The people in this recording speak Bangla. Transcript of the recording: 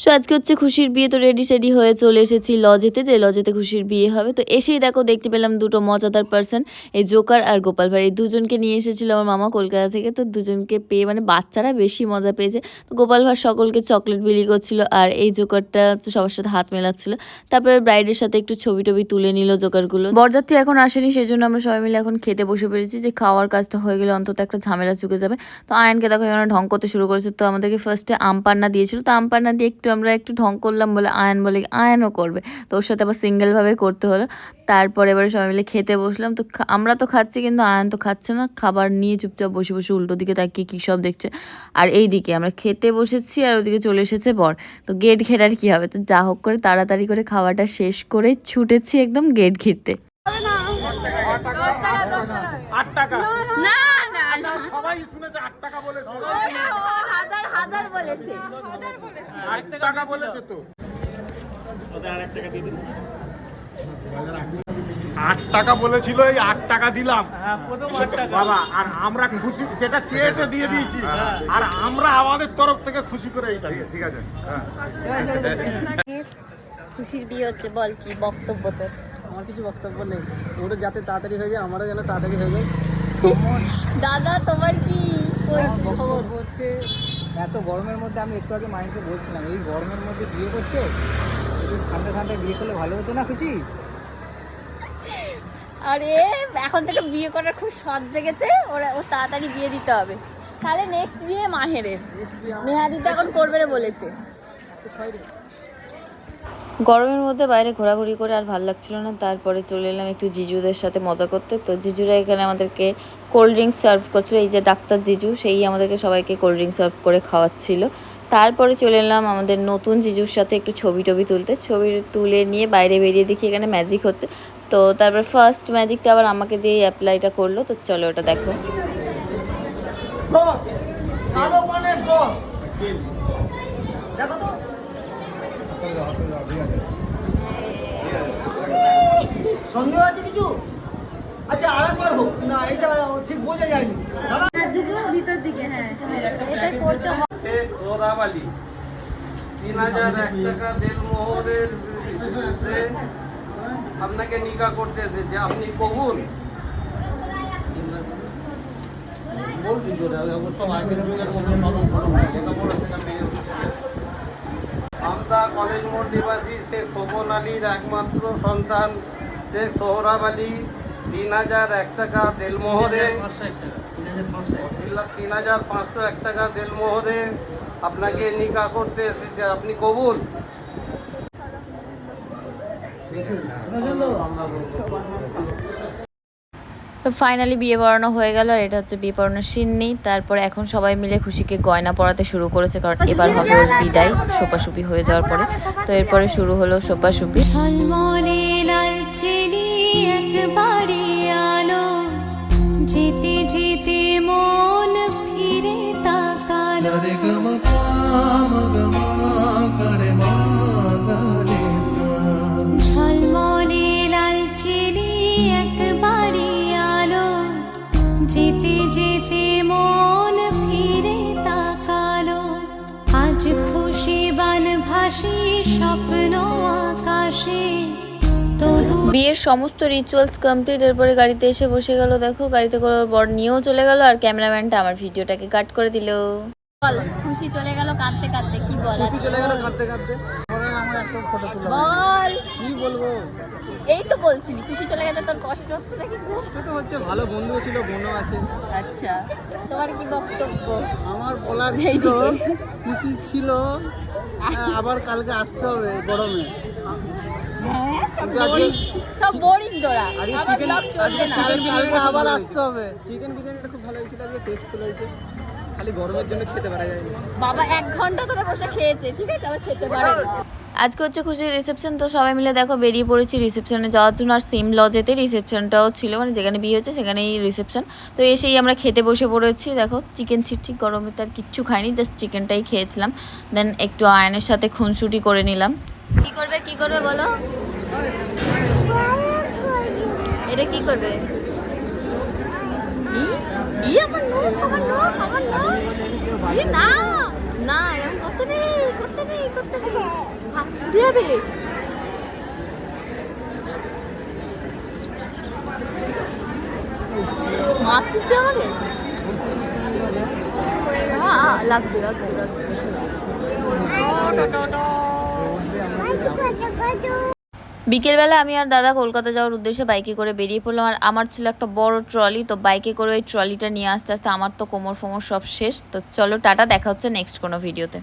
সো আজকে হচ্ছে খুশির বিয়ে, তো রেডি সেডি হয়ে চলে এসেছি লজেতে যে লজেতে খুশির বিয়ে হবে। তো এসেই দেখো, দেখতে পেলাম দুটো মজাদার পার্সন এই জোকার আর গোপাল ভাই এই দুজনকে নিয়ে এসেছিল আমার মামা কলকাতা থেকে, তো দুজনকে পেয়ে মানে বাচ্চারা বেশি মজা পেয়েছে। তো গোপাল ভাই সকলকে চকলেট বিলি করছিল, আর এই জোকারটা সবার সাথে হাত মেলাচ্ছিল। তারপরে ব্রাইডের সাথে একটু ছবি টবি তুলে নিল জোকারগুলো বরযাত্রী এখন আসেনি সেই জন্য আমরা সবাই মিলে এখন খেতে বসে পেরেছি যে খাওয়ার কাজটা হয়ে গেলে অন্তত একটা ঝামেলা চুকে যাবে। তো আয়নকে দেখো, এখানে ঢং করতে শুরু করেছে। তো আমাদেরকে ফার্স্টে আম পান্না দিয়েছিল। তো আম পান্না দিয়ে একটু আমরা একটু ঢং করলাম বলে আয়ন বলে আয়নও করবে। তো ওর সাথে আবার সিঙ্গেলভাবে করতে হলো। তারপরে এবারে সবাই মিলে খেতে বসলাম। তো আমরা তো খাচ্ছি কিন্তু আয়ন তো খাচ্ছে না। খাবার নিয়ে চুপচাপ বসে বসে উল্টো দিকে তাকিয়ে কী সব দেখছে। আর এই দিকে আমরা খেতে বসেছি আর ওদিকে চলে এসেছে বর। তো গেট ঘেরার কী হবে? তো যা হোক করে তাড়াতাড়ি করে খাওয়াটা শেষ করে ছুটেছি একদম গেট ঘিরতে। না সবাই শুনেছে আট টাকা বলেছে। ও হাজার হাজার বলেছে। আট টাকা বলেছে তো। আট টাকা বলেছিল এই আট টাকা দিলাম। বাবা আর আমরা খুশি যেটা চেয়েছে দিয়ে দিয়েছি। আর আমরা আমাদের তরফ থেকে খুশি করে এইটা ঠিক আছে খুশির বিয়ে হচ্ছে বল কি বক্তব্য তোর? আমার কিছু বক্তব্য নেই। ওটা যাতে তাড়াতাড়ি হয়ে যায় আমারও যেন তাড়াতাড়ি হয়ে যায়। দাদা তোমার কি বক্তব্য হচ্ছে এত গরমের মধ্যে আমি একটু আগে মাইন্ডকে বলছিলাম এই গরমের মধ্যে বিয়ে করছে? একটু ঠান্ডা ঠান্ডা বিয়ে করলে ভালো হতো না খুশি? আরে এখন থেকে বিয়ে করার খুব শখ জেগেছে ওরা ও তাড়াতাড়ি বিয়ে দিতে হবে। তাহলে নেক্সট বিয়ে মাহেরের। নেহাদি তো এখন করবে বলেছে। গরমের মধ্যে বাইরে ঘোরাঘুরি করে আর ভালো লাগছিল না। তারপরে চলে এলাম একটু জিজুদের সাথে মজা করতে। তো জিজুরা এখানে আমাদেরকে কোল্ড ড্রিঙ্কস সার্ভ করছিল। এই যে ডাক্তার জিজু, সেই আমাদেরকে সবাইকে কোল্ড ড্রিঙ্কস সার্ভ করে খাওয়াচ্ছিল। তারপরে চলে এলাম আমাদের নতুন জিজুর সাথে একটু ছবি টবি তুলতে। ছবি তুলে নিয়ে বাইরে বেরিয়ে দেখি এখানে ম্যাজিক হচ্ছে। তো তারপর ফার্স্ট ম্যাজিকটা আবার আমাকে দিয়ে অ্যাপ্লাইটা করল। তো চলো ওটা দেখো। দেখো তো। সন্দেহ আছে কিছু? আচ্ছা আরেকবার হোক। না এটা ঠিক বোঝা যায়নি। ভিতর দিকে হ্যাঁ এটা করতে তিন হাজার এক টাকা দেড় মোহরের আপনাকে নিকা করতে এসেছে। আপনি কবুল? আমরা কলেজ মোড় নিবাসী সে খোকন আলীর একমাত্র সন্তান। শেখ সোহরাব আলী তিন হাজার এক টাকা দেলমোহরে তিন হাজার পাঁচশো এক টাকা দেলমোহরে আপনাকে নিকা করতে এসেছে আপনি কবুল? তো ফাইনালি বিয়ে পড়ানো হয়ে গেল আর এটা হচ্ছে বিয়ে পড়ানোর সিন নেই তারপরে এখন সবাই মিলে খুশিকে গয়না পরাতে শুরু করেছে কারণ এবার হবে ওর বিদায় সোপাসুপি হয়ে যাওয়ার পরে। তো এরপরে শুরু হলো সোপাসুপি লালচেলি একবারে আলো যেতে যেতে মন ফিরে তাকালো ঝলমলে লালচেলি একবারে আলো যেতে যেতে মন ফিরে তাকালো আজ খুশি বান ভাসি স্বপ্ন আকাশে বিয়ের সমস্ত রিচুয়ালস কমপ্লিট এরপরে গাড়িতে এসে বসে গেল। দেখো গাড়িতে করে বর নিয়েও চলে গেল আর ক্যামেরাম্যানটা আমার ভিডিওটাকে কাট করে দিল। বল খুশি চলে গেল কাঁদতে কাঁদতে কি বল? খুশি চলে গেল কাঁদতে কাঁদতে। আমার একটা ফটো তুলে বল। কি বলব? এই তো বলছিলি খুশি চলে গেছে তোর কষ্ট হচ্ছে নাকি সে তো হচ্ছে ভালো বন্ধু ছিল বোনও আছে। আচ্ছা তোমার কি বক্তব্য? আমার বলার ছিল খুশি ছিল আবার কালকে আসতে হবে গরমে। হ্যাঁ আজকে সব বোরিং তোরা আজকে আমার চিকেন ব্লগ চলবে না। চিকেন কালকে আবার আসতে হবে। চিকেন বিরিয়ানিটা খুব ভালো হয়েছিল আজকে টেস্টফুল হয়েছে। খালি গরমের জন্য খেতে পারা যায়নি বাবা এক ঘণ্টা ধরে বসে খেয়েছে ঠিক আছে? আবার খেতে পারে আজকে হচ্ছে খুশির রিসেপশন তো সবাই মিলে দেখো বেরিয়ে পড়েছি রিসেপশনে যাওয়ার জন্য। আর সেম লজেতে রিসেপশনটাও ছিল মানে যেখানে বিয়ে হচ্ছে সেখানেই রিসেপশন তো এসেই আমরা খেতে বসে পড়েছি। দেখো চিকেন ছিটছি গরমে তার কিচ্ছু খাইনি জাস্ট চিকেনটাই খেয়েছিলাম। দেন একটু আয়নের সাথে খুনসুটি করে নিলাম। কি করবে কি করবে বলো? এটা কি করবে? না না করতে নেই করতে নেই করতে মারছিস তুই আমাকে? লাগছে লাগছে লাগছে। টো, টো। বিকেলবেলা আমি আর দাদা কলকাতা যাওয়ার উদ্দেশ্যে বাইকে করে বেরিয়ে পড়লাম আর আমার ছিল একটা বড় ট্রলি, তো বাইকে করে ওই ট্রলিটা নিয়ে আসতে আসতে আমার তো কোমর ফোমর সব শেষ। তো চলো টাটা, দেখা হচ্ছে নেক্সট কোনো ভিডিওতে